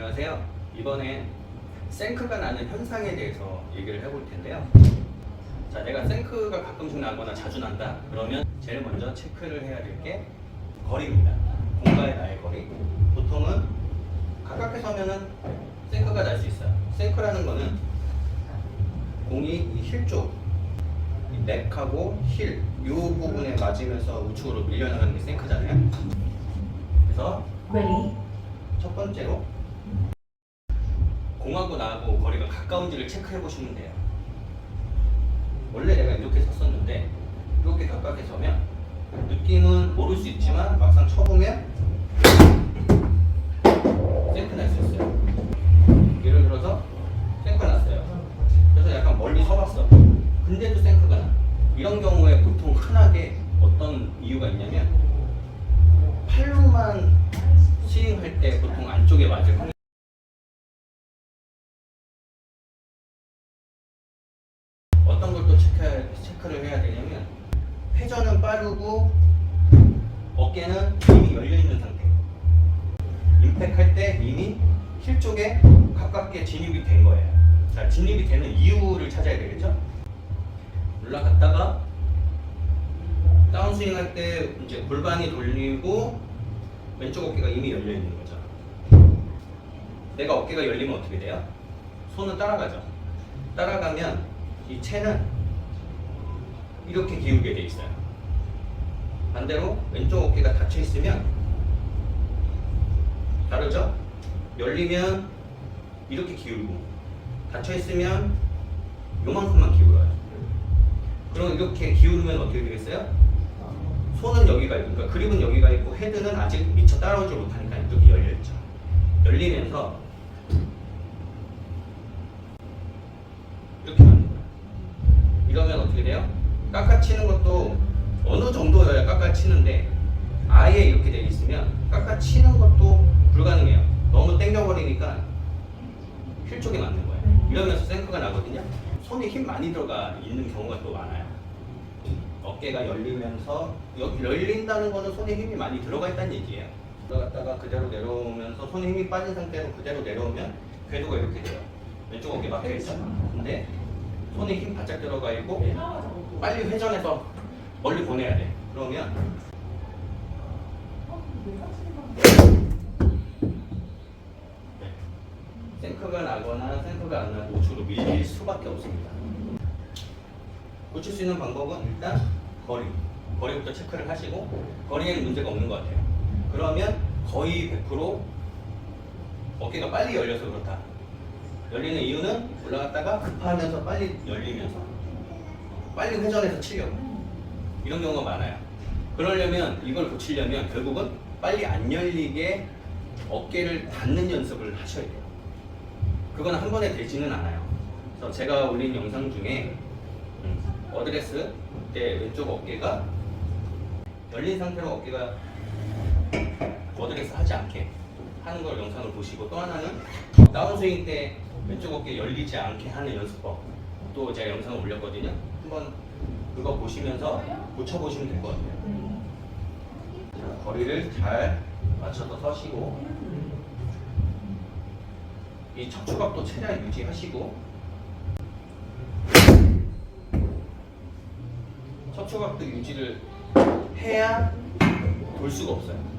안녕하세요. 이번엔 생크가 나는 현상에 대해서 얘기를 해볼 텐데요. 자, 내가 생크가 가끔씩 나거나 자주 난다. 그러면 제일 먼저 체크를 해야 될 게 거리입니다. 공과의 나의 거리. 보통은 가깝게 서면은 생크가 날 수 있어요. 생크라는 거는 공이 힐 쪽, 이 넥하고 힐, 이 부분에 맞으면서 우측으로 밀려나가는 게 생크잖아요. 그래서 첫 번째로 공하고 나하고 거리가 가까운지를 체크해 보시면 돼요. 원래 내가 이렇게 섰었는데 이렇게 가깝게 서면 느낌은 모를 수 있지만 막상 쳐보면 생크 날수 있어요. 예를 들어서 생크 났어요. 그래서 약간 멀리 서봤어. 근데도 생크가 나. 이런 경우에 보통 흔하게 어떤 이유가 있냐면 팔로만 스윙할 때 보통 안쪽에 맞을 확률 빠르고 어깨는 이미 열려 있는 상태. 임팩 할 때 이미 힐 쪽에 가깝게 진입이 된 거예요. 자, 진입이 되는 이유를 찾아야 되겠죠? 올라갔다가 다운스윙 할 때 이제 골반이 돌리고 왼쪽 어깨가 이미 열려 있는 거죠. 내가 어깨가 열리면 어떻게 돼요? 손은 따라가죠. 따라가면 이 채는 이렇게 기울게 돼 있어요. 반대로 왼쪽 어깨가 닫혀 있으면 다르죠? 열리면 이렇게 기울고 닫혀 있으면 요만큼만 기울어요. 그럼 이렇게 기울면 어떻게 되겠어요? 손은 여기가 있고, 그러니까 그립은 여기가 있고 헤드는 아직 미처 따라오지 못하니까 이렇게 열려 있죠. 열리면서 이렇게 가는 거예요. 이러면 어떻게 돼요? 깎아치는 것도 어느 정도여야 깎아치는데 아예 이렇게 돼 있으면 깎아치는 것도 불가능해요. 너무 당겨버리니까 힐 쪽에 맞는 거예요. 이러면서 생크가 나거든요. 손에 힘 많이 들어가 있는 경우가 또 많아요. 어깨가 열리면서 열린다는 거는 손에 힘이 많이 들어가 있다는 얘기예요. 들어갔다가 그대로 내려오면서 손에 힘이 빠진 상태로 그대로 내려오면 궤도가 이렇게 돼요. 왼쪽 어깨 막혀 있죠. 근데 손에 힘 바짝 들어가 있고 빨리 회전해서 멀리 보내야 돼. 그러면 네. 생크가 나거나 생크가 안 나고 우측으로 밀릴 수밖에 없습니다. 고칠 수 있는 방법은 일단 거리. 거리부터 체크를 하시고 거리에는 문제가 없는 것 같아요. 그러면 거의 100% 어깨가 빨리 열려서 그렇다. 열리는 이유는 올라갔다가 급하면서 빨리 열리면서 빨리 회전해서 치려고 이런 경우가 많아요. 그러려면 이걸 고치려면 결국은 빨리 안 열리게 어깨를 닫는 연습을 하셔야 돼요. 그건 한 번에 되지는 않아요. 그래서 제가 올린 영상 중에 음, 어드레스 때 왼쪽 어깨가 열린 상태로 어깨가 어드레스 하지 않게 하는 걸 영상을 보시고 또 하나는 다운스윙 때 왼쪽 어깨 열리지 않게 하는 연습법 또 제가 영상을 올렸거든요. 한번 그거 보시면서 고쳐보시면 될 것 같아요. 자, 거리를 잘 맞춰서 서시고 이 척추각도 최대한 유지하시고 척추각도 유지를 해야 돌 수가 없어요.